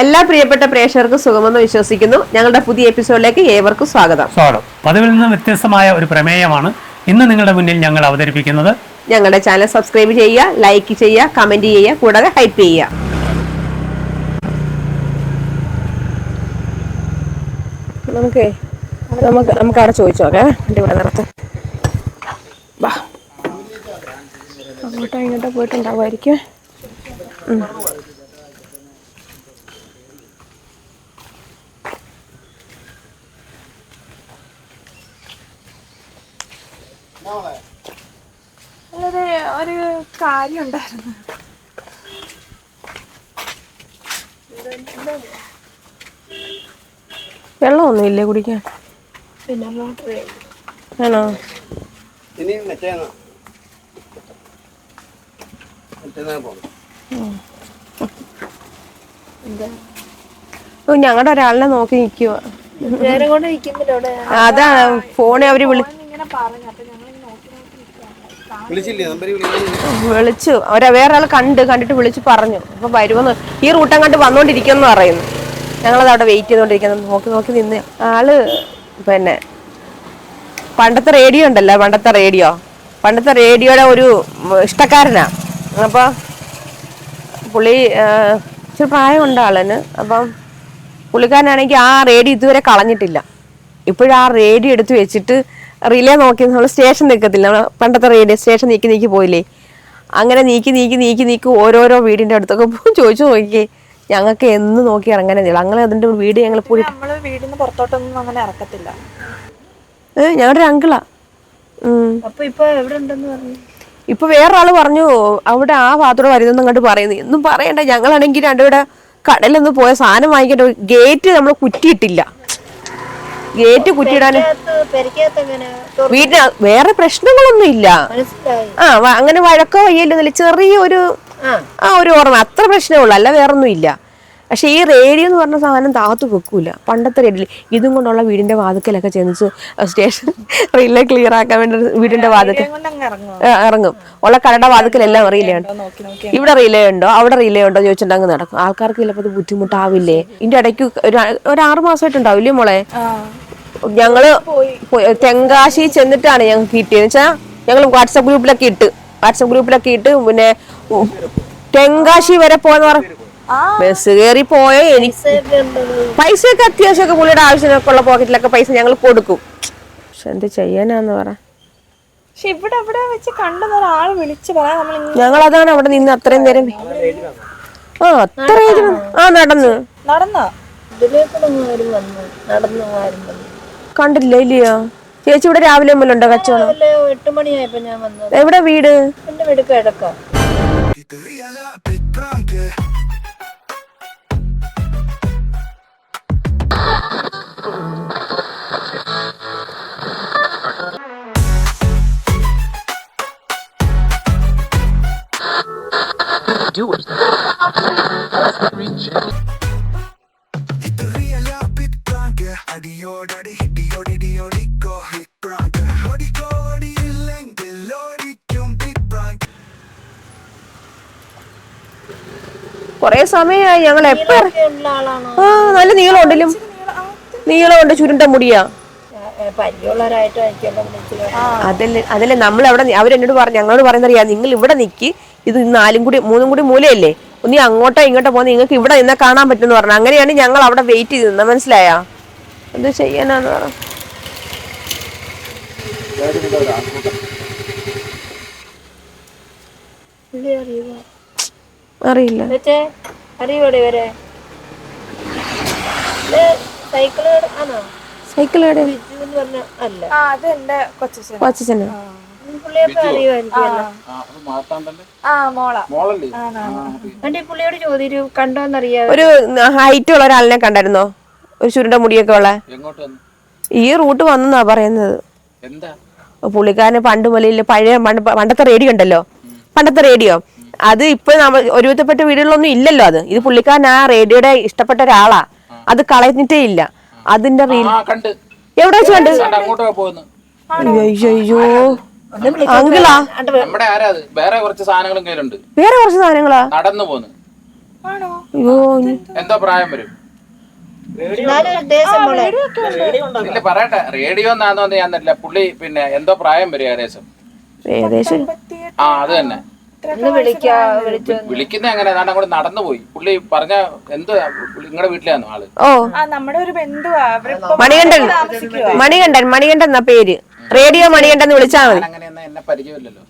എല്ലാ പ്രിയപ്പെട്ട പ്രേക്ഷകർക്കും സുഖമെന്ന് വിശ്വസിക്കുന്നു. ഞങ്ങളുടെ പുതിയ എപ്പിസോഡിലേക്ക് ഏവർക്കും സ്വാഗതം. സ്വാഗതം. പതിവിൽ നിന്ന് വ്യത്യസ്തമായ ഒരു പ്രമേയമാണ് ഇന്ന് നിങ്ങളുടെ മുന്നിൽ ഞങ്ങൾ അവതരിപ്പിക്കുന്നത്. ഞങ്ങളുടെ ചാനൽ സബ്സ്ക്രൈബ് ചെയ്യുക ലൈക്ക് ചെയ്യുക കമന്റ് ചെയ്യുക കൂടാതെ ഹൈപ്പ് ചെയ്യുക. നമുക്ക് നമുക്ക് നമുക്ക് അവിടെ ചോദിച്ചോക്കെ എന്റെ ഇവിടെ നിർത്ത്. വാ. അങ്ങോട്ടോ ഇങ്ങോട്ടോ പോയിട്ടുണ്ടാവുമായിരിക്കും. വളരെ ഒരു കാര്യം ഉണ്ടായിരുന്നു വെള്ളമൊന്നും ഇല്ലേ കുടിക്കാൻ ആണോ? ഇനി ഓ ഞങ്ങളുടെ ഒരാളിനെ നോക്കി നിൽക്കുക നേരം കൊണ്ട് ഇരിക്കുന്നില്ല അവിടെ. അതാ ഫോണെ അവർ വിളി ഇങ്ങനെ പറഞ്ഞു അപ്പൊ ഞങ്ങൾ നോക്കി നോക്കി നിൽക്കുകയാണ്. വിളിച്ചില്ലേ നമ്പർ വിളിച്ചില്ലേ വിളിച്ചു. അവരെ വേറെ ആൾ കണ്ട് കണ്ടിട്ട് വിളിച്ചു പറഞ്ഞു. അപ്പൊ വരുമെന്ന്. ഈ റൂട്ടം കണ്ട് വന്നോണ്ടിരിക്കുന്നു പറയുന്നു. ഞങ്ങളത് അവിടെ വെയിറ്റ് ചെയ്തോണ്ടിരിക്കുന്നു. നോക്കി നോക്കി നിന്ന് ആൾ പിന്നെ പണ്ടത്തെ റേഡിയോ ഉണ്ടല്ലോ പണ്ടത്തെ റേഡിയോ. പണ്ടത്തെ റേഡിയോയുടെ ഒരു ഇഷ്ടക്കാരനാ. അപ്പൊ പുള്ളി ഇച്ചിരി പ്രായമുണ്ട് ആളിന്. അപ്പം പുള്ളിക്കാരനാണെങ്കിൽ ആ റേഡിയോ ഇതുവരെ കളഞ്ഞിട്ടില്ല. ഇപ്പോഴാ റേഡിയോ എടുത്ത് വെച്ചിട്ട് റിലേ നോക്കി നമ്മൾ സ്റ്റേഷൻ നിൽക്കത്തില്ല നമ്മൾ പണ്ടത്തെ റേഡിയോ സ്റ്റേഷൻ നീക്കി നീക്കി പോയില്ലേ? അങ്ങനെ നീക്കി നീക്കി നീക്കി നീക്കി ഓരോരോ വീടിന്റെ അടുത്തൊക്കെ പോയി ചോദിച്ചു നോക്കിയേ. ഞങ്ങൾക്ക് എന്ന് നോക്കി ഇറങ്ങാനേ ഇല്ല. അങ്ങനെ അതിന്റെ വീട് ഞങ്ങൾ പോയി നമ്മൾ വീടിന്ന് പുറത്തോട്ടൊന്നും അങ്ങനെ ഇറക്കത്തില്ല. ഏഹ് ഞങ്ങളുടെ ഒരു അങ്കിളാ. അപ്പൊ ഇപ്പൊ എവിടെ ഉണ്ടെന്ന് പറഞ്ഞു? ഇപ്പൊ വേറൊരാൾ പറഞ്ഞു അവിടെ ആ ഭാഗത്തോടെ വരുന്നെന്ന് അങ്ങോട്ട് പറയുന്നു. എന്നും പറയണ്ട. ഞങ്ങളാണെങ്കിൽ രണ്ടുപേരുടെ കടയിലൊന്ന് പോയ സാധനം വാങ്ങിക്കേണ്ട ഗേറ്റ് നമ്മൾ കുറ്റിയിട്ടില്ല. ഗേറ്റ് കുറ്റിയിടാന്? വീട്ടിന് വേറെ പ്രശ്നങ്ങളൊന്നും ഇല്ല ആ അങ്ങനെ വഴക്കോ വയ്യല്ലോ ചെറിയ ഒരു ആ. ഒരു ഓർമ്മ. അത്ര പ്രശ്നമേ ഉള്ളൂ. അല്ല വേറൊന്നും ഇല്ല പക്ഷെ ഈ റേഡിയോ എന്ന് പറഞ്ഞ സാധനം താത്തു വെക്കൂല. പണ്ടത്തെ റേഡിയോ. ഇതും കൊണ്ടുള്ള വീടിന്റെ വാതിക്കലൊക്കെ ചെന്ന് സ്റ്റേഷൻ റീലെ ക്ലിയർ ആക്കാൻ വേണ്ടി വീടിന്റെ വാതിക്കൽ ഇറങ്ങും. ഉള്ള കടയുടെ വാതിക്കലെല്ലാം അറിയില്ല? ഉണ്ട്? ഇവിടെ റീലേ ഉണ്ടോ? അവിടെ റീലേ ഉണ്ടോ? ചോദിച്ചിട്ടുണ്ടെങ്കിൽ അങ്ങ് നടക്കും. ആൾക്കാർക്ക് ചിലപ്പോൾ അത് ബുദ്ധിമുട്ടാവില്ലേ? ഇതിന്റെ ഇടയ്ക്ക് ഒരു ഒരു ആറ് മാസമായിട്ടുണ്ടാവില്ലേ മോളെ? ഞങ്ങൾ തെങ്കാശി ചെന്നിട്ടാണ് ഞങ്ങൾക്ക് കിട്ടിയത്. വെച്ചാൽ ഞങ്ങൾ വാട്സപ്പ് ഗ്രൂപ്പിലൊക്കെ ഇട്ട് വാട്സപ്പ് ഗ്രൂപ്പിലൊക്കെ ഇട്ട് പിന്നെ തെങ്കാശി വരെ പോയെന്ന് പറഞ്ഞു. ബസ് കയറി പോയ എനിക്ക് പൈസയൊക്കെ അത്യാവശ്യമൊക്കെ പുള്ളിയുടെ ആവശ്യമൊക്കെ ഉള്ള പോക്കറ്റിലൊക്കെ പൈസ ഞങ്ങൾ കൊടുക്കും. പക്ഷെ എന്ത് ചെയ്യാനാന്ന് പറ. പക്ഷെ ഇവിടെ ഇവിടെ വെച്ച് കണ്ടെന്ന് ഒരാൾ വിളിച്ചു പറയാൻ നമ്മൾ ഞങ്ങൾ അതാണ് അവിടെ നിന്ന് അത്രയും നേരം ആ അത്രയും ആ നടന്ന്. നടന്നോ? കണ്ടില്ല ഇല്ലയോ? ചേച്ചി ഇവിടെ രാവിലെ മുതലുണ്ടോ കച്ചവടം? എട്ട് മണിയായപ്പോ ഞാൻ വന്നത്. എവിടെ വീട്? എന്റെ വീട് അടിയോടടി കൊറേ സമയമായി ഞങ്ങൾ എപ്പോ ആ നല്ല നീളമുണ്ടല്ലോ നീളമുണ്ട് ചുരുണ്ട മുടിയാ. അതല്ലേ അതല്ലേ നമ്മൾ അവിടെ അവരെന്നോട് പറഞ്ഞു ഞങ്ങളോട് പറയുന്നറിയാ നിങ്ങൾ ഇവിടെ നിക്കി. ഇത് നാലും കൂടി മൂന്നും കൂടി മൂലയല്ലേ? ഒന്ന് അങ്ങോട്ടോ ഇങ്ങോട്ടോ പോകുന്ന നിങ്ങൾക്ക് ഇവിടെ നിന്നാ കാണാൻ പറ്റുമെന്ന് പറഞ്ഞു. അങ്ങനെയാണ് ഞങ്ങൾ അവിടെ വെയിറ്റ് ചെയ്ത് നിന്ന മനസ്സിലായാ? എന്ത് ചെയ്യാനാന്ന് പറഞ്ഞു അറിയില്ല. എന്നിട്ടേ അറിയോടെ ഇവരെ സൈക്കിൾ ആണോ? സൈക്കിൾ എവിടെ? ബിജു എന്ന് പറഞ്ഞ അല്ല. ആ അത് എന്റെ കൊച്ചു കൊച്ചന് പുള്ളിയൊക്കെ അറിയുമായിരിക്കുമല്ലോ ആ. മോള. മോളല്ലേ? എന്റെ പുള്ളിയോട് ചോദിച്ചു കണ്ടോന്നറിയാ ഒരു ഹൈറ്റ് ഉള്ള ഒരാളിനെ കണ്ടായിരുന്നോ? ഒരു ചുരുണ്ട മുടിയൊക്കെ ഉള്ള? എങ്ങോട്ട് വന്നു? ഈ റൂട്ട് വന്നെന്നാ പറയുന്നത്. എന്താ? പുള്ളിക്കാരന് പണ്ട് മുലയിൽ പഴയ പണ്ട് പണ്ടത്തെ റേഡിയോ ഉണ്ടല്ലോ? പണ്ടത്തെ റേഡിയോ? അത് ഇപ്പൊ നമ്മൾ ഒരുവിധപ്പെട്ട വീടുകളിലൊന്നും ഇല്ലല്ലോ അത്. ഇത് പുള്ളിക്കാരൻ ആ റേഡിയോയുടെ ഇഷ്ടപ്പെട്ട ഒരാളാ. അത് കളഞ്ഞിട്ടേ ഇല്ല. അതിന്റെ റീൽ ആ കണ്ട്. എവിടെ വെച്ച് കണ്ട്? അയ്യോ അയ്യോ അങ്കിളാ. നമ്മുടെ ആരാ അത്? വേറെ കുറച്ച് സാധനങ്ങളും കയ്യിലുണ്ട്. വേറെ കുറച്ച് സാധനങ്ങളാ? നടന്നു പോന്ന് ആണോ? അയ്യോ. എന്തോ പ്രായം വരും. പറയട്ടെ. റേഡിയോ എന്നാന്നോന്ന് ഞാൻ തരില്ല പുള്ളി പിന്നെ എന്തോ പ്രായം വരും ഏകദേശം. ഏകദേശം ആ അത് തന്നെ. വിളിക്കുന്ന എങ്ങനെ? ഞാൻ അങ്ങോട്ട് നടന്നു പോയി. പുള്ളി പറഞ്ഞ എന്ത് നിങ്ങളുടെ വീട്ടിലാണോ ആൾ? ഓ. ആ നമ്മുടെ ഒരു ബന്ധുവാ. മണികണ്ഠൻ. മണികണ്ഠൻ മണികണ്ഠൻ എന്നാ പേര്. റേഡിയോ മണികണ്ഠൻ എന്ന് വിളിച്ചാ മതി. അങ്ങനെ എന്നെ പരിചയമില്ലല്ലോ.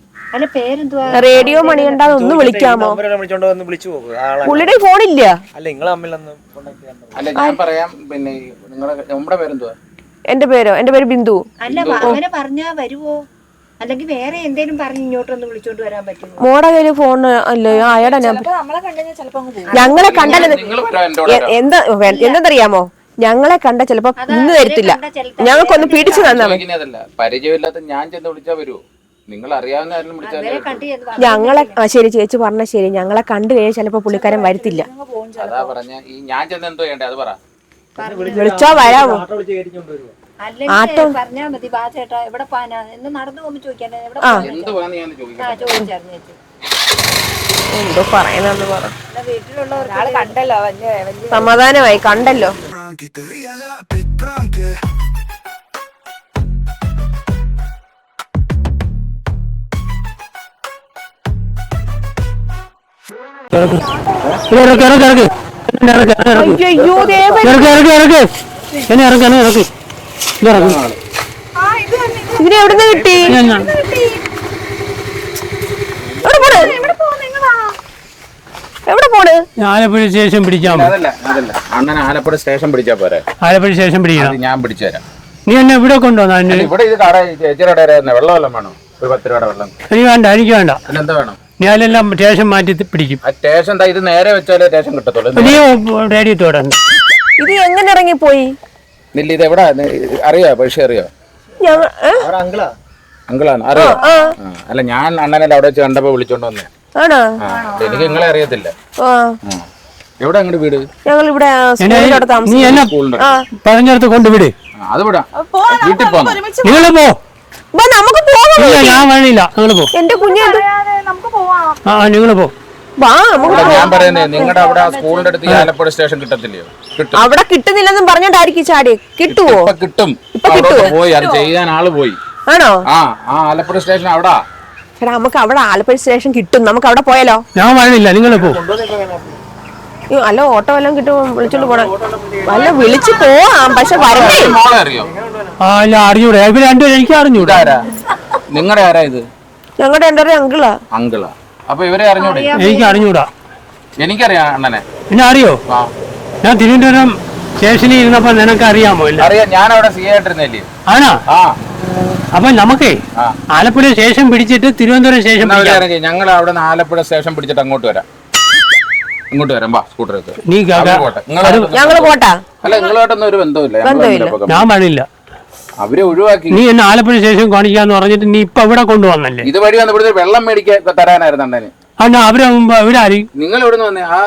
റേഡിയോ മണികണ്ഠൻ ഒന്ന് വിളിക്കാമോ? നമ്പർ വിളിച്ചോണ്ട് വന്ന് വിളിച്ചു പോകും. ആളെ പുള്ളിയുടെ തമ്മിലൊന്ന് contact അല്ല ഞാൻ പറയാം പിന്നെ നിങ്ങളുടെ നമ്മുടെ പേരെന്തുവാ? എന്റെ പേരോ? എന്റെ പേര് ബിന്ദു. അല്ല അങ്ങനെ പറഞ്ഞാ വരുവോ? അല്ലെങ്കിൽ വേറെ എന്തേലും പറഞ്ഞ് ഇങ്ങോട്ടൊന്ന് വിളിച്ചോണ്ട് വരാൻ പറ്റുമോ? മോടെ കയ്യിൽ ഫോൺ അല്ലേ? അയാടെ ഞങ്ങളെ കണ്ടത്. എന്താ എന്തെന്നറിയാമോ? ഞങ്ങളെ കണ്ട ചിലപ്പോ ഇന്ന് വരത്തില്ല. ഞങ്ങൾക്കൊന്ന് പിടിച്ചു തന്നാ പരിചയമില്ലാത്ത ഞാൻ ചെന്ന് വിളിച്ചാ വരുമോ നിങ്ങൾ അറിയാവുന്ന. ഞങ്ങളെ ശരി ചേച്ചി പറഞ്ഞ ശരി. ഞങ്ങളെ കണ്ടു കഴിഞ്ഞാൽ ചിലപ്പോ പുള്ളിക്കാരൻ വരത്തില്ല. അതാ പറഞ്ഞ ഈ ഞാൻ ചെന്ന് എന്തോ ചെയ്യണ്ടേ? അത് പറ. വിളിച്ചോ വരാമോ ആട്ടോ. പറഞ്ഞാ മതി ബാ ചേട്ടാ എവിടെ പോകാനാ? എന്ന് നടന്നു പോകുമ്പോ ചോദിക്കാൻ എവിടെ ചോദിച്ചായിരുന്നു ചേച്ചി. എന്തോ പറയുന്നെന്ന് പറ. ആൾ കണ്ടല്ലോ സമാധാനമായി കണ്ടല്ലോ. ഇറക്ക് ഇറക്ക് ഇറക്ക്. എന്നെ ഇറക്ക് ഇറക്ക് ഇറക്ക് ഇറക്ക്. ഇതിനെ എവിടുന്ന് കിട്ടി? എവിടെ പോണ്? എവിടെ പോണ്? ഞാൻ ആലപ്പുഴ സ്റ്റേഷൻ അതല്ല അണ്ണൻ ആലപ്പുഴ സ്റ്റേഷൻ പിടിച്ചാ പോരെ? ആലപ്പുഴ സ്റ്റേഷൻ പിടിക്കണം? ഞാൻ പിടിച്ചുതരാം നീ എന്നെ ഇവിടെ കൊണ്ടുവന്ന ഇവിടെ ഇത് കട ചേച്ചിയുടെ വെള്ളം വല്ലതും വേണോ? ഒരു പത്ത് രൂപയുടെ വെള്ളം. എനിക്ക് വേണ്ട എനിക്ക് വേണ്ട. എന്താ വേണം? ഞാനെല്ലാം സ്റ്റേഷൻ മാറ്റി പിടിക്കും. സ്റ്റേഷൻ ഇത് നേരെ വെച്ചാലേ സ്റ്റേഷൻ കിട്ടത്തുള്ളൂ. നീ റേഡിയോ ഇത് എങ്ങനെ ഇറങ്ങിപ്പോയി? നില്ല ഇത് എവിടാ? അറിയോ? പക്ഷെ അറിയോ? അങ്കിളാണ്. അറിയോ? അല്ല ഞാൻ അണ്ണനെ അവിടെ വെച്ച് കണ്ടപ്പോ വിളിച്ചോണ്ട് വന്നേ. എനിക്ക് നിങ്ങളെ അറിയത്തില്ല. എവിടെ അങ്ങോട്ട് വീട്? ഞങ്ങൾ ഇവിടെ നീ എന്നെ പറഞ്ഞിടത്ത് കൊണ്ടുവിട്. അത് വിടാം വീട്ടിൽ പോന്നു? നിങ്ങൾ പോ. നമുക്ക് പോവാം ഞാൻ വഴിയില്ല. നിങ്ങൾ പോ. എന്റെ കുഞ്ഞു നമുക്ക് പോവാം. ആ നിങ്ങൾ പോ. വാ നമുക്ക് ഇവിടെ ഞാൻ പറയുന്നേ നിങ്ങളുടെ അവിടെ ആ സ്കൂളിന്റെ അടുത്ത് ഈ ആലപ്പുഴ സ്റ്റേഷൻ കിട്ടത്തില്ലയോ? കിട്ടും. അവിടെ കിട്ടുന്നില്ലെന്നും പറഞ്ഞിട്ടായിരിക്കും ചാടി. കിട്ടുവോ? ഇപ്പൊ കിട്ടും. ഇപ്പൊ കിട്ടുവോ? പോയി അത് ചെയ്യാൻ ആൾ പോയി. ആണോ? ആ ആ ആലപ്പുഴ സ്റ്റേഷൻ അവിടാ. എടാ നമുക്ക് അവിടെ ആലപ്പുഴ സ്റ്റേഷൻ കിട്ടും. നമുക്ക് അവിടെ പോയാലോ? ഞാൻ വരണില്ല നിങ്ങൾ പോ. അയ്യോ, അല്ല ഓട്ടോ വല്ലതും കിട്ടും വിളിച്ചോണ്ട് പോണേ. അല്ല വിളിച്ചു പോവാം പക്ഷെ വരണ്ടേ? മോളെ അറിയോ? ആ ഇല്ല അറിഞ്ഞൂടെ. ഇവർ രണ്ടുപേരും എനിക്ക് അറിഞ്ഞൂടെ. ഇതാരാ? നിങ്ങളുടെ ആരാ ഇത്? ഞങ്ങളുടെ എന്റെ ഒരു അങ്കിളാ. അങ്കിളാ. അപ്പൊ ഇവരെ അറിഞ്ഞൂടെ? എനിക്ക് അറിഞ്ഞൂടാ. എനിക്കറിയാം അണ്ണനെ. പിന്നെ അറിയോ? ഞാൻ തിരുവനന്തപുരം സ്റ്റേഷനിൽ ഇരുന്നപ്പോ നിനക്ക് അറിയാമോ ഇല്ല അറിയാം. ഞാൻ അവിടെ സി ആയിട്ടിരുന്നില്ലേ? ആണോ? ആ. അപ്പൊ നമുക്കേ ആലപ്പുഴ സ്റ്റേഷൻ പിടിച്ചിട്ട് തിരുവനന്തപുരം സ്റ്റേഷൻ പിടിക്കാം. ഞങ്ങൾ അവിടെ നിന്ന് ആലപ്പുഴ സ്റ്റേഷൻ പിടിച്ചിട്ട് അങ്ങോട്ട് വരാം. ഇങ്ങോട്ട് വരാം. വാ സ്കൂട്ടർ എടുത്ത് നീ ഞങ്ങൾ പോട്ടാ. അല്ല നിങ്ങളുമായിട്ടൊന്നും ഒരു ബന്ധമില്ല ഞാൻ വഴിയില്ല അവരെ ഒഴിവാക്കി. നീ എന്നെ ആലപ്പുഴ സ്റ്റേഷൻ കാണിക്കാന്ന് പറഞ്ഞിട്ട് നീ ഇപ്പൊ ഇവിടെ കൊണ്ടുവന്നല്ലേ? ഇത് വഴി വന്ന് ഇവിടുത്തെ വെള്ളം മേടിക്കാൻ തരാനായിരുന്നു അണ്ണന് അണ്ണാ അവരെ നിങ്ങൾ എവിടെ നിന്ന് വന്നേ? ആ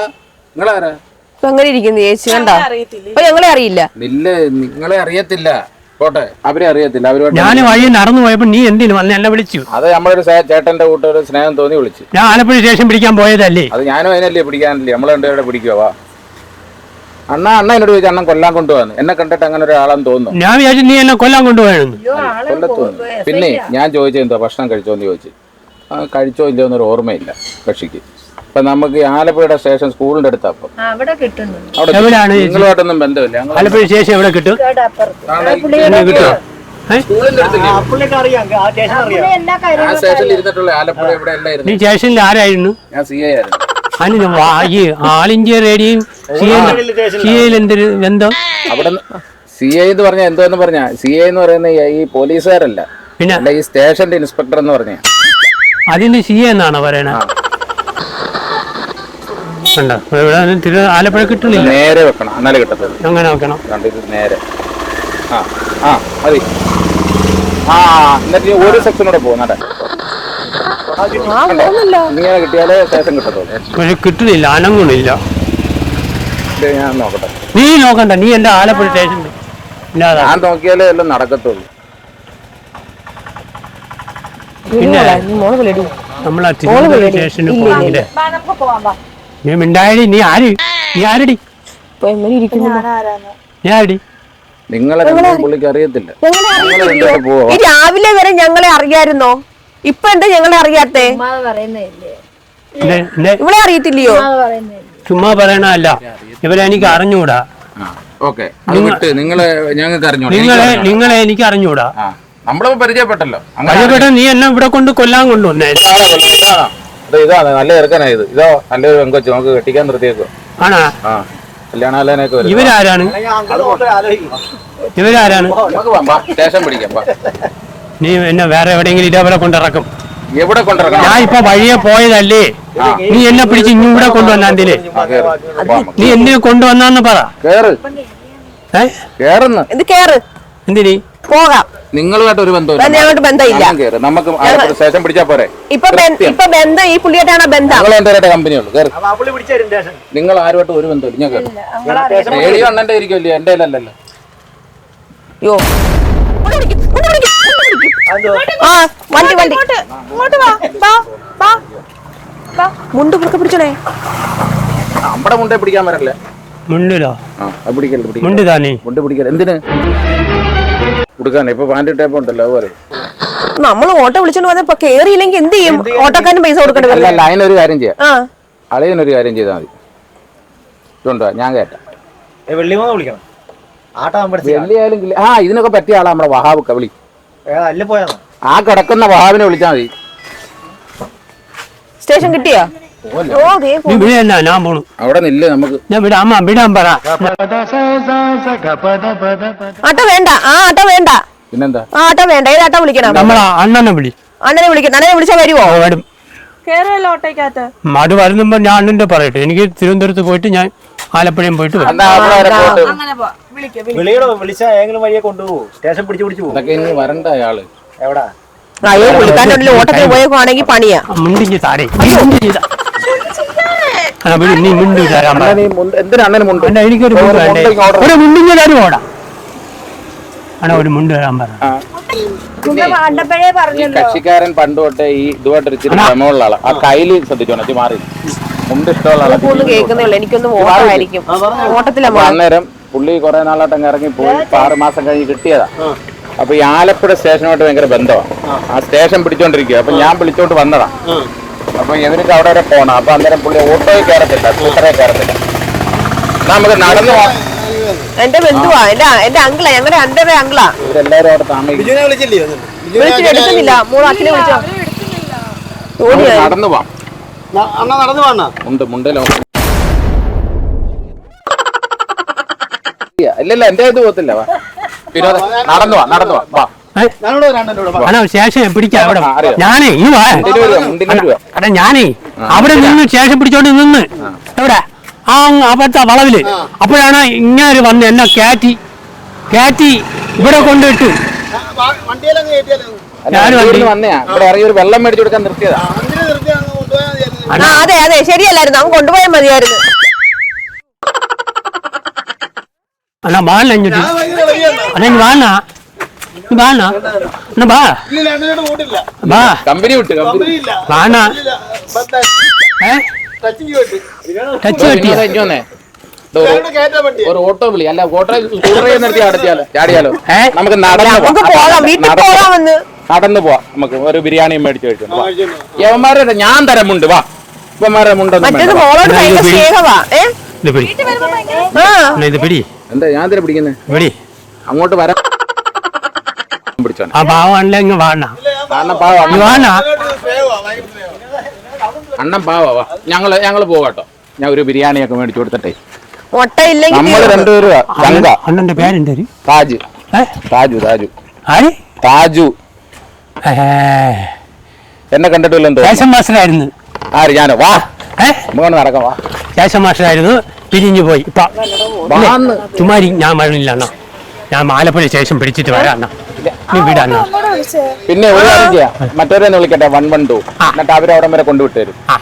നിങ്ങളാരാ? ഇപ്പൊ എങ്ങനെ ഇരിക്കുന്നു ചേച്ചി? കണ്ടോ? അറിയത്തില്ല? ഞങ്ങളെ അറിയില്ല. നില്ല നിങ്ങളെ അറിയത്തില്ല. പോട്ടെ. അവരെ അറിയത്തില്ല. ഞാൻ വഴി നടന്നു പോയപ്പോ നീ എന്തിനു വന്ന്? എന്നെ വിളിച്ചു. അത് നമ്മളൊരു സേ- ചേട്ടന്റെ കൂട്ടൊരു സ്നേഹം തോന്നി വിളിച്ചു. ഞാൻ ആലപ്പുഴ ശേഷം പിടിക്കാൻ പോയതല്ലേ? അത് ഞാനും അതിനല്ലേ പിടിക്കാനല്ലേ? നമ്മളെ പിടിക്കുവാ അണ്ണ അണ്ണ എന്നോട് ചോദിച്ചു അണ്ണൻ കൊല്ലാൻ കൊണ്ടുപോകാന്ന് എന്നെ കണ്ടിട്ട് അങ്ങനെ ഒരാളെന്ന് തോന്നുന്നു. ഞാൻ വിചാരിച്ചു നീ എന്നെ കൊല്ലാൻ കൊണ്ടുപോയെന്ന്. കൊല്ലത്ത് വന്നു. പിന്നെ ഞാൻ ചോദിച്ചത് എന്തോ ഭക്ഷണം കഴിച്ചോന്ന് ചോദിച്ചു. ആ കഴിച്ചോ ഇല്ലയോ എന്നൊരു ഓർമ്മയില്ല കക്ഷിക്ക്. അപ്പൊ നമുക്ക് ഈ ആലപ്പുഴയുടെ സ്റ്റേഷൻ സ്കൂളിന്റെ അടുത്താ അപ്പം. ആ, അവിടെ കിട്ടുന്നുണ്ട് അവിടെ എവിടെയാണ്? ചേച്ചി? നിങ്ങളുമായിട്ടൊന്നും ബന്ധമില്ല. ഞങ്ങൾ ആലപ്പുഴ സ്റ്റേഷൻ എവിടെ കിട്ടും? കിട്ടുമോ ഏ? സ്കൂളിന്റെ എല്ലാ ആ കാര്യങ്ങളും സ്റ്റേഷനിൽ ഇരുന്നിട്ടുള്ള ആലപ്പുഴ ഇവിടെ എല്ലാം നീ ഇരുന്നു. സ്റ്റേഷനിൽ ആരായിരുന്നു? ഞാൻ സി ഐ ആയിരുന്നു. അതിന് വാ- ഈ ആൾ ഇന്ത്യ റേഡിയോയും സി ഐയിൽ എന്തൊരു ബന്ധം അവിടെ സി ഐ എന്ന് പറഞ്ഞാൽ എന്തോന്ന് പറഞ്ഞാ? സി ഐ എന്ന് പറയുന്ന ഈ- പോലീസുകാരല്ല. പിന്നെ? അല്ല ഈ സ്റ്റേഷന്റെ ഇൻസ്പെക്ടർ എന്ന് പറഞ്ഞ. അതിന് സി എ എന്നാണ് പറയണത് കണ്ടോ? ഇവിടെ ഒന്നും തിരു ആലപ്പുഴ കിട്ടുന്നില്ല. നേരെ വെക്കണം. എന്നാലേ കിട്ടത്തുള്ളൂ. അങ്ങനെ വെക്കണം. കണ്ടിട്ട് നേരെ. ആ ആ മതി. ആ എന്നിട്ട് ഒരു സെക്ഷനോടെ പോകുന്നട്ടെ ഇങ്ങനെ കിട്ടിയാലേ കിട്ടത്തുള്ളൂ. പക്ഷെ കിട്ടുന്നില്ല അനങ്ങുന്നില്ല. ഇത് ഞാൻ നോക്കട്ടെ. നീ നോക്കണ്ട നീ എന്റെ ആലപ്പുഴ സ്റ്റേഷൻ ഇല്ലാതാ. ഞാൻ നോക്കിയാലേ എല്ലാം നടക്കത്തുള്ളൂ. പിന്നെ മോളെ വിളിയടി തിരുവനന്തപുരം സ്റ്റേഷനിൽ നീ മിണ്ടായടി നീ ആര്? നീ ആരടി? ഇപ്പൊ എങ്ങനെ ഇരിക്കുന്നു? ഞാനാരാന്ന് നീ ആരടി? നിങ്ങളെ പുള്ളിക്ക് അറിയത്തില്ല. ഞങ്ങളെ ഈ രാവിലെ വരെ ഞങ്ങളെ അറിയായിരുന്നോ? ഇപ്പൊ എന്താ ഞങ്ങളെ അറിയാത്തേ? ഇവിടെ അറിയത്തില്ലയോ? ചുമ്മാ പറയണല്ല ഇവരെ എനിക്ക് അറിഞ്ഞൂടാ. ഓക്കെ. നിങ്ങളെ വിട്ട് നിങ്ങൾ ഞങ്ങൾക്ക് നിങ്ങളെ നിങ്ങളെ എനിക്ക് അറിഞ്ഞൂടാ. പരിചയപ്പെട്ടല്ലോ. നീ എന്നെ ഇവിടെ കൊണ്ട് കൊല്ലാൻ കൊണ്ടുവന്നേ. ഇതാണോ കൊള്ളാം, ഇതാണോ? ഇത് ഇതാണ്. നല്ല ചെറുക്കനാ ഇത്. ഇതോ നല്ലൊരു പെങ്കൊച്ചു നമുക്ക് കെട്ടിക്കാൻ നിർത്തിയേക്കോ. ആണാ? ഇവരാരാണ്? ഇവരാരാണ്? നമുക്ക് വാ, സ്റ്റേഷൻ പിടിക്കാം. വാ. നീ എന്നെ വേറെ എവിടെയെങ്കിലും ഇതേപോലെ കൊണ്ടിറക്കും. എവിടെ കൊണ്ടിറക്കണം? ഞാൻ ഇപ്പൊ വഴിയെ പോയതല്ലേ? നീ എന്നെ പിടിച്ച് ഇങ്ങൂടെ ആ, കേറ്. നീ എന്നെ കൊണ്ടുവന്നാന്ന് പറ. കേറ്. ഏ? കേറുന്ന്. ഇത് കേറ്. എന്തിനി? പോകാം. നിങ്ങളുമായിട്ട് ഒരു ബന്ധമില്ല ബന്ധം ഞങ്ങൾക്ക് ബന്ധമില്ല. കേറ്. നമുക്ക് ആലപ്പുഴ സ്റ്റേഷൻ പിടിച്ചാ പോരെ. ഇപ്പൊ ബെ- ഇപ്പൊ ബന്ധം ഈ പുള്ളിയായിട്ടാണ് ബന്ധം? നിങ്ങൾ കേറ്. നിങ്ങൾ ആരുമായിട്ട് ഒരു ബന്ധമില്ല ഞാൻ കേറ്. റേഡിയോ അണ്ണന്റെ ഇരിക്കുമല്ലോ എന്റെ അല്ലല്ലോ യോ മുണ്ട് പിടിക്ക്, മുണ്ട് പിടിക്ക്, മുണ്ട് പിടിക്ക്. ആ വണ്ടി വണ്ടി. ഇങ്ങോട്ട് വാ വാ വാ. വാ. മുണ്ട് കുറുക്കെ പിടിച്ചോളേ നമ്മുടെ മുണ്ടേ പിടിക്കാൻ വരല്ലേ? മുണ്ടിലോ? ആ പിടിക്കല്ലേ മുണ്ട് താനേ. മുണ്ട് പിടിക്കൽ എന്തിന്? കൊടുക്കാൻ ഇപ്പൊ പാന്റ് ടേപ്പ് ഉണ്ടല്ലോ അതുപോലെ. നമ്മൾ ഓട്ടോ വിളിച്ചോണ്ട് വന്നപ്പോ ഇപ്പൊ കേറിയില്ലെങ്കിൽ എന്ത് ചെയ്യും? ഓട്ടോക്കാരന് പൈസ കൊടുക്കേണ്ടി അല്ല വരും അതിനൊരു കാര്യം ചെയ്യാം. അളിയനൊരു കാര്യം ചെയ്താൽ മതി. ഇതുണ്ടോ? ഞാൻ കേട്ട. വെള്ളിയായാലും ആ ഇതിനൊക്കെ പറ്റിയ ആളാ നമ്മുടെ വഹാബ് കവിളി. ആ കിടക്കുന്ന വഹാബിനെ വിളിച്ചാൽ മതി. സ്റ്റേഷൻ കിട്ടിയോ? മടു ദേ പോ- നീ വിട എന്നാ ഞാൻ പോണു. അവിടെ നില്ല് നമുക്ക്. ഞാൻ വിടാം അമ്മ വിടാൻ പറ. ആട്ടോ വേണ്ട ആ ആട്ടോ വേണ്ട. പിന്നെന്താ? ആ ആട്ടോ വേണ്ട. ഏത് ആട്ടോ വിളിക്കണം? നമ്മളെ അണ്ണനെ വിളി. അണ്ണനെ വിളിക്കണം. അണ്ണനെ വിളിച്ചാ വരുവോ? ആ, വരും. കേറുമല്ലോ ഓട്ടോയ്ക്കകത്ത്. ഉം, അത് വരുന്നുമ്പോ ഞാൻ അണ്ണന്റെ പറയട്ടെ. എനിക്ക് തിരുവനന്തപുരത്ത് പോയിട്ട് ഞാൻ ആലപ്പുഴയും പോയിട്ട് വരും. എന്നാ അവിടെ വരെ പോയിട്ട് അങ്ങനെ പോ. വിളിക്കാം വിളിയുടെ വിളിച്ചാ ഏതെങ്കിലും വഴിയെ കൊണ്ടുപോകും സ്റ്റേഷൻ പിടിച്ചു പിടിച്ചു പോകും ഇനി വരണ്ട അയാൾ. എവിടാ? അയ്യോ പുള്ളിക്കാരന്റെ ഉള്ളിൽ ഓട്ടത്തിൽ പോയേക്കുവാണെങ്കിൽ പണിയാ. ആ, മുണ്ടിഞ്ഞ് താടേ മുണ്ടിഞ്ഞ് താ. ആ, വിളി, നീ മുണ്ടി തരാൻ പറ അണ്ണൻ മുണ്ട് എന്തിനാ അണ്ണന് മുണ്ട്? അണ്ണാ, എനിക്കൊരു മുണ്ട് ഒരു വേണ്ടേ മുണ്ടിഞ്ഞ് തരുമോടാ ഒരു മുണ്ട് തരാൻ പറഞ്ഞു. കണ്ടപ്പോഴേ പറഞ്ഞല്ലോ. കക്ഷിക്കാരൻ പണ്ട് തൊട്ടേ ഈ ഇതുമായിട്ട് ഇച്ചിരി ക്രമമുള്ള ആളാണ് ആ കയ്യിൽ ശ്രദ്ധിച്ചോണം ഇച്ചിരി മാറി. മുണ്ട് ഇഷ്ടമുള്ള എനിക്കൊന്ന് ഓട്ടമായിരിക്കും അന്നേരം പുള്ളി കുറെ നാളായിട്ട് അങ്ങ് ഇറങ്ങി പോയി. ആറ് മാസം കഴിഞ്ഞ് കിട്ടിയതാ. അപ്പൊ ഈ ആലപ്പുഴ സ്റ്റേഷനുമായിട്ട് ഭയങ്കര ബന്ധമാണ് ആ. സ്റ്റേഷൻ പിടിച്ചോണ്ടിരിക്കുക അപ്പൊ ഞാൻ വിളിച്ചോണ്ട് വന്നതാ. അപ്പൊ ഇവർക്ക് അവിടെ വരെ പോണം. അപ്പൊ അന്നേരം പുള്ളി ഓട്ടോയിൽ കയറത്തില്ല. സ്കൂട്ടറിൽ കയറത്തില്ല. നമുക്ക് നടന്നു എന്റെ ബന്ധുവാ എന്റെ എന്റെ അങ്കിളാ ഞങ്ങളുടെ അന്റെ അങ്കിളാ. ഇവരെല്ലാരും അവിടെ താമസിക്കും. ബിജുവിനെ വിളിച്ചില്ലേ വിളിച്ചിട്ട് എടുക്കുന്നില്ല. മൂന്ന് അച്ഛനെ വിളിച്ചോ? നമുക്ക് നടന്നു പോവാം. അണ്ണാ നടന്നു വേണ ഇല്ലല്ല എന്റെ ഇത് പോകത്തില്ല വാ. വിനോദ നടന്നു വാ നടന്നു വാ വാ? അണ്ണാ ശേഷം പിടിക്കാം അവിടെ. ആ, അറിയാം. ഞാനേ ഇനി വാ. മുണ്ടിന് വരുവാ മുണ്ടിന് വരുവാ അടാ ഞാനേ അവിടെ നിന്ന് ശേഷം പിടിച്ചോണ്ട് നിന്ന്. എവിടെ? ആ അവിടുത്തെ വളവിൽ. അപ്പോഴാണ് ഇങ്ങനെ വന്ന് എന്നെ കയറ്റി കയറ്റി ഇവിടെ കൊണ്ടിട്ട്. അല്ല, വെള്ളം മേടിച്ചു കൊടുക്കാൻ നിർത്തിയതാ. അതെ അതെ ശരിയല്ലായിരുന്നു. അവൻ കൊണ്ടുപോയാൽ മതിയായിരുന്നു. അല്ല വാണ ഇങ്ങോട്ട് അണ്ണാ ഇനി വാണ നീ വാണ എന്നാ വാ. വാ. കമ്പനി വിട്ട് കമ്പനി. വാണ ഏ? ടച്ച്. ദോ ഒരു- ഓട്ടോ വിളി. അല്ല ഓട്ടോ സ്കൂട്ടറിൽ നിർത്തി അടച്ചാലോ ചാടിയാലോ? നമുക്ക് നടന്നു നടന്നു പോവാം. നമുക്ക് ഒരു ബിരിയാണി മേടിച്ചു കഴിച്ചു. യവന്മാരുടെ ഞാൻ തരം മുണ്ട്. വാ. ഇവന്മാരുടെ മുണ്ടൊന്നും പിടി. എന്താ ഞാൻ തരം പിടിക്കുന്നേ? പിടി. അങ്ങോട്ട് വരാം പിടിച്ചോ ആ പാവാണല്ലേ ഇങ്ങ് വാണ അണ്ണൻ പാവ. വാണ അണ്ണൻ പാവാ വാ. ഞങ്ങൾ ഞങ്ങൾ പോകാട്ടോ ഞാൻ ഒരു ബിരിയാണിയൊക്കെ മേടിച്ചു കൊടുത്തട്ടെ. നമ്മൾ രണ്ടുപേരും അണ്ണന്റെ പേരെന്തര് താജ്. താജു താജു. ആര്? താജു. എന്നെ കണ്ടിട്ടില്ലായിരുന്നു ശേഷം മാസ്റ്ററായിരുന്നു. ആര്? ഞാനോ? വാ. ഏ? നമുക്ക് നടക്കാം വാ. ശേഷം മാസ്റ്ററായിരുന്നു. പിരിഞ്ഞു പോയി. ഇപ്പൊ. ഞാൻ വരണില്ല അണ്ണ. ഞാൻ ആലപ്പുഴ ശേഷം പിടിച്ചിട്ട് വരാം അണ്ണ. നീ പിന്നെ ഒരു കാര്യം ചെയ്യാം. മറ്റവരെ ഒന്ന് വിളിക്കട്ടെ വൺ വൺ ടു എന്നിട്ട് അവർ അവിടെ വരെ കൊണ്ടുവിട്ട് തരും ആ.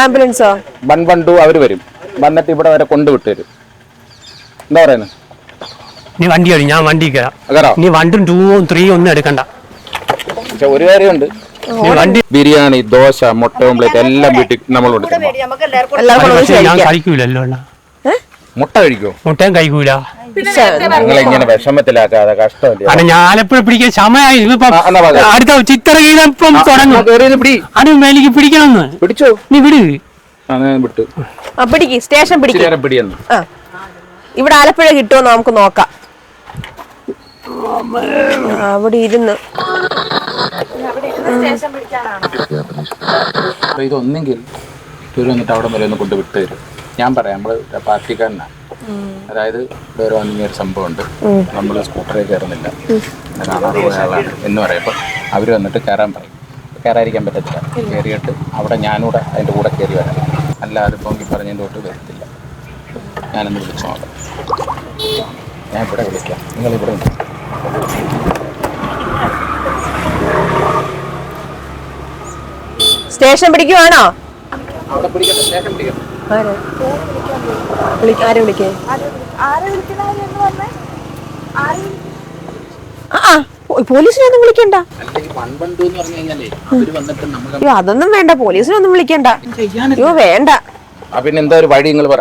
ആംബുലൻസോ? വൺ വൺ ടു അവർ വരും. വന്നിട്ട് ഇവിടെ വരെ കൊണ്ടുവിട്ട് തരും എന്താ പറയുന്നത് നീ വണ്ടി എടു ഞാൻ വണ്ടി കയറാം നീ വണ്ടും ടൂവും ത്രീയും ഒന്നും എടുക്കണ്ട. പക്ഷെ ഒരു കാര്യമുണ്ട്. വണ്ടി ബിരിയാണി ദോശ മുട്ട ഓംപ്ലേറ്റ് എല്ലാം വീട്ടിൽ നമ്മൾ കൂടെ നമുക്ക് എല്ലാവർക്കും എല്ലാവർക്കും കൂടെ പക്ഷേ ഒന്നിച്ച് ഞാൻ കഴിക്കാം. കഴിക്കൂലല്ലോ മുട്ട കഴിക്കോ? മുട്ടയും കഴിക്കൂല. ഇങ്ങനെ വിഷമത്തിലാക്കാതെ കഷ്ടമില്ല? ഞാൻ ആലപ്പുഴ പിടിക്കാൻ സമയമായി ഇതിപ്പം എന്നാ പറയാ. അടുത്ത ചിത്രഗീതം ഇപ്പം തുടങ്ങും. പിടി. അത് മേലേക്ക് പിടിക്കണമെന്ന്. പിടിച്ചോ? നീ വിട്. ആ ഞാൻ വിട്ടു. ആ പിടിക്ക് സ്റ്റേഷൻ പിടിക്ക്. ഇച്ചിരി നേരം പിടിയെന്ന്. ആ. ഇവിടെ ആലപ്പുഴ കിട്ടുമെന്ന് നമുക്ക് നോക്കാം. ആ, അവിടെ ഇരുന്ന്. അപ്പൊ ഇതൊന്നെങ്കിൽ ഇവർ വന്നിട്ട് അവിടെ വരെ ഒന്ന് കൊണ്ട് വിട്ട് തരും ഞാൻ പറയാം നമ്മൾ പാർട്ടിക്കാരനാണ് അതായത് വേറെ വന്നിങ്ങനെ ഒരു സംഭവമുണ്ട്. നമ്മൾ സ്കൂട്ടറിൽ കയറുന്നില്ല. കാണാതെ പോയ ആളാണ് എന്ന് പറയുമ്പോൾ അവർ വന്നിട്ട് കയറാൻ പറയും. കയറാതിരിക്കാൻ പറ്റത്തില്ല. കയറിയിട്ട് അവിടെ ഞാനൂടെ അതിന്റെ കൂടെ കയറി വരാം. അല്ലാതെ പൊങ്കി പറഞ്ഞതിന്റെ തൊട്ട് വരത്തില്ല. ഞാനൊന്ന് വിളിച്ചു നോക്കാം. ഞാൻ ഇവിടെ വിളിക്കാം. നിങ്ങൾ ഇവിടെ. സ്റ്റേഷൻ പിടിക്കുവാണോ? അവിടെ പിടിക്കട്ടെ. സ്റ്റേഷൻ പിടിക്കട്ടെ. ആരെ? വിളിക്ക- ആ പോലീസിനൊന്നും വിളിക്കണ്ട. അല്ലെങ്കിൽ പൺപണ്ട് എന്ന് പറഞ്ഞു അവർ വന്നിട്ട് നമുക്ക് അയ്യോ അതൊന്നും വേണ്ട പോലീസിനൊന്നും വിളിക്കണ്ട. അയ്യോ വേണ്ട. ആ പിന്നെ എന്താ ഒരു വഴി നിങ്ങൾ പറ.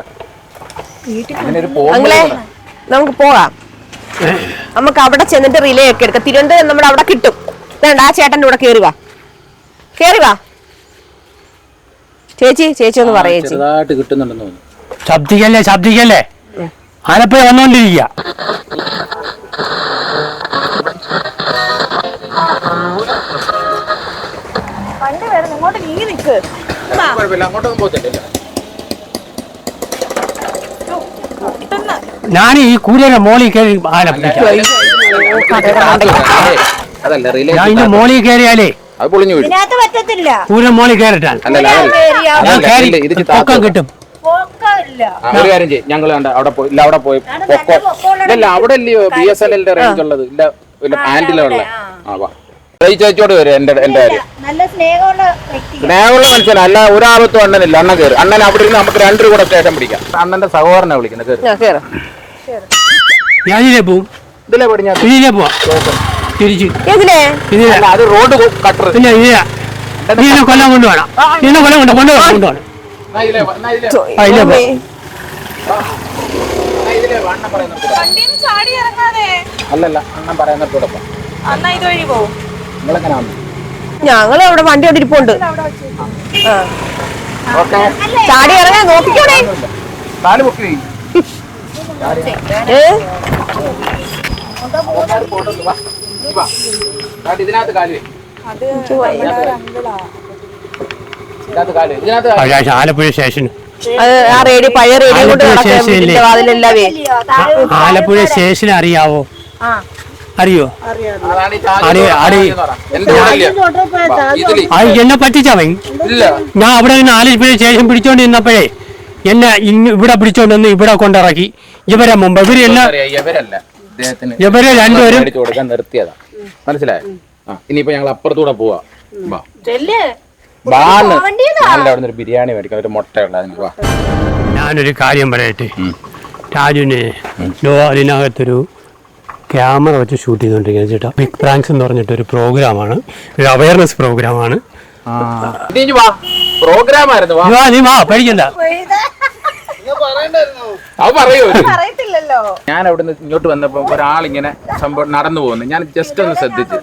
അങ്ങളെ നമുക്ക് പോകാം. നമുക്ക് അവിടെ ചെന്നിട്ട് റിലേ ഒക്കെ എടുക്കാം. തിരുവനന്തപുരം നമ്മുടെ അവിടെ കിട്ടും. വേണ്ട ആ ചേട്ടന്റെ കൂടെ കയറി വാ. കയറി വാ. ചേച്ചി ചേച്ചി ഒന്ന് പറയേ ചേച്ചി ചെറുതായിട്ട് കിട്ടുന്നുണ്ടെന്ന് തോന്നുന്നു ശബ്ദിക്കല്ലേ ശബ്ദിക്കല്ലേ ആലപ്പുഴ വന്നുകൊണ്ടിരിക്കുക വണ്ടി വരുന്നു ഇങ്ങോട്ട് നീ നിക്ക് കുഴപ്പമില്ല അങ്ങോട്ടൊന്നും പോകത്തില്ല ഞാൻ ഈ കൂലിയുടെ മോളി കയറി ആലപ്പുഴ പിടിക്കാം അതല്ല റിലേ ഞാൻ ഇതിന്റെ മോളിൽ കയറിയാലേ അത് പൊളിഞ്ഞു വീഴും ഇതിനകത്ത് പറ്റത്തില്ല. പൂരം മോളി കയറിട്ടാൻ അല്ലല്ല അതല്ല ഞാൻ അതല്ല, കയറി ഇല്ല, ഇത് ഇച്ചിരി പൊക്കം താഴ്ത്ത് കിട്ടും. പോക്കില്ല ആ, ഒരു കാര്യം ചെയ്യും. ഞങ്ങൾ കണ്ട അവിടെ പോയി ഇല്ല അവിടെ പോയി പൊക്കോ. ഇല്ല അവിടെ അല്ലയോ ബി എസ് എൽ എല്ലിന്റെ റേഞ്ച് ഉള്ളത്. ഇല്ല ഇല്ല പാന്റിലുള്ള ആ. വാ. ഈ ചേച്ചിയോട് വരും എന്റെ എന്റെ കാര്യം. നല്ല സ്നേഹമുള്ള വ്യക്തി സ്നേഹമുള്ള മനുഷ്യൻ അല്ല ഒരാപത്തും അണ്ണനില്ല. അണ്ണൻ കയറി അണ്ണൻ അവിടെ ഇരുന്ന് നമുക്ക് രണ്ടു കൂടെ സ്റ്റേഷൻ പിടിക്കാം. അണ്ണന്റെ സഹോദരനെ വിളിക്കുന്നത് കയറി കേറ്. ഞാൻ ഇതിലേ പോവും ഇതിലെ പടിഞ്ഞാ. ഇതിലേ പോവാം. തിരിച്ച്. ഇതില്ല അത് റോഡ് കട്ടർ പിന്നെ കൊല്ലം കൊണ്ടുപോകണം. ഇതിനെ കൊല്ലം കൊണ്ട് ചാടി ഇറങ്ങാതെ. അല്ലല്ല അണ്ണൻ അവിടെ വണ്ടി അവിടെ ഇരിപ്പുണ്ട്. ചാടി ഇറങ്ങാൻ നോക്കിക്കോണേ. ഏ? ഇതിനകത്ത് ആലപ്പുഴ സ്റ്റേഷൻ അത് ആ റേഡിയോ പഴയ റേഡിയോ കൊണ്ട് ആലപ്പുഴ സ്റ്റേഷൻ അറിയാവോ? അറിയോ. എന്ന് പറ്റിച്ചവൻ ഇല്ല. ഞാൻ അവിടെ നിന്ന് ആലപ്പുഴ സ്റ്റേഷൻ പിടിച്ചോണ്ട് നിന്നപ്പോഴേ എന്നെ ഇന്ന് ഇവിടെ പിടിച്ചോണ്ട് വന്ന് ഇവിടെ കൊണ്ടിറക്കി. ഇവരെ മുമ്പ്. ഇവരെല്ലാം. ഇവരെ രണ്ടുപേരും മേടിച്ചു കൊടുക്കാൻ നിർത്തിയതാ. മനസ്സിലായോ? ആ ഇനിയിപ്പോ ഞങ്ങൾ അപ്പുറത്തൂടെ പോവാ. വാ. ചെല്ല്. വാന്ന് ഞങ്ങളുടെ അവിടെ ഒരു ബിരിയാണി മേടിക്കാം. ഒരു മുട്ടയുള്ള അതിന് വാ. ഞാനൊരു കാര്യം പറയട്ടെ? രാജുവിനെ ലോ അതിനകത്തൊരു ക്യാമറ വെച്ച് ഷൂട്ട് ചെയ്തുകൊണ്ടിരിക്കുന്നത് ചേട്ടാ. ബിഗ് പ്രാങ്ക്സ് എന്ന് പറഞ്ഞിട്ടൊരു പ്രോഗ്രാമാണ്. ഒരു അവയർനെസ് പ്രോഗ്രാമാണ്. ഇനി ഇഞ്ഞ് വാ. പ്രോഗ്രാം ആയിരുന്നു വാ. നീ വാ, നീ വാ. പേടിക്കണ്ട. അത് പറയൂ. അറിയത്തില്ലല്ലോ ഞാൻ അവിടുന്ന് ഇങ്ങോട്ട് വന്നപ്പോ ഒരാളിങ്ങനെ സംഭവം നടന്നു പോകുന്നു. ഞാൻ ജസ്റ്റ് ഒന്ന് ശ്രദ്ധിച്ചു.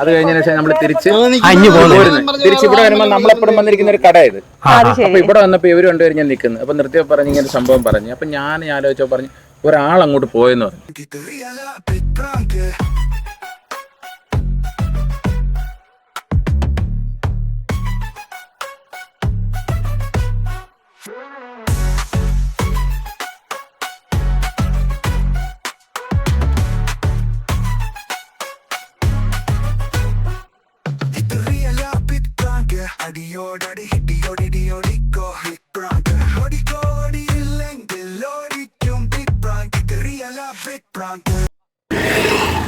അത് കഴിഞ്ഞതിന് ശേഷം നമ്മൾ തിരിച്ച് തിരിച്ച് ഇവിടെ വരുമ്പോ നമ്മളെപ്പോഴും വന്നിരിക്കുന്ന ഒരു കടയത് അപ്പൊ ഇവിടെ വന്നപ്പോ ഇവർ രണ്ടുപേരും ഞാൻ നിൽക്കുന്നു അപ്പൊ നിർത്തിയ പറഞ്ഞ് ഇങ്ങനെ സംഭവം പറഞ്ഞു. അപ്പൊ ഞാൻ ആലോചിച്ചോ പറഞ്ഞു ഒരാൾ അങ്ങോട്ട് പോയെന്ന് പറഞ്ഞു.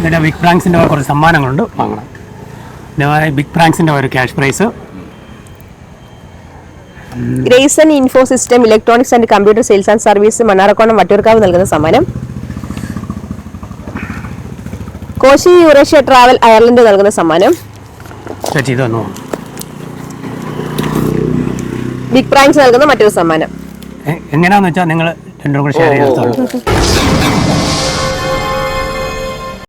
ഇതിന്റെ ബിഗ് പ്രാങ്ക്സിന്റെ കുറച്ച് സമ്മാനങ്ങളുണ്ട്. വാങ്ങണം. പിന്നെ ബിഗ് പ്രാങ്ക്സിന്റെ ഒരു cash prize Grayson info system electronics and computer sales and service Mannarakkonam Vattiyoorkavu നൽകുന്ന സമ്മാനം. കോശി യൂറേഷ്യ ട്രാവൽ അയർലൻഡ് നൽകുന്ന സമ്മാനം. ചേച്ചി ബിഗ് പ്രാങ്ക്സ് നൽകുന്ന മറ്റൊരു സമ്മാനം. എങ്ങനെയാന്ന് വെച്ചാൽ നിങ്ങൾ രണ്ടും കൂടെ ഷെയർ ചെയ്തോളൂ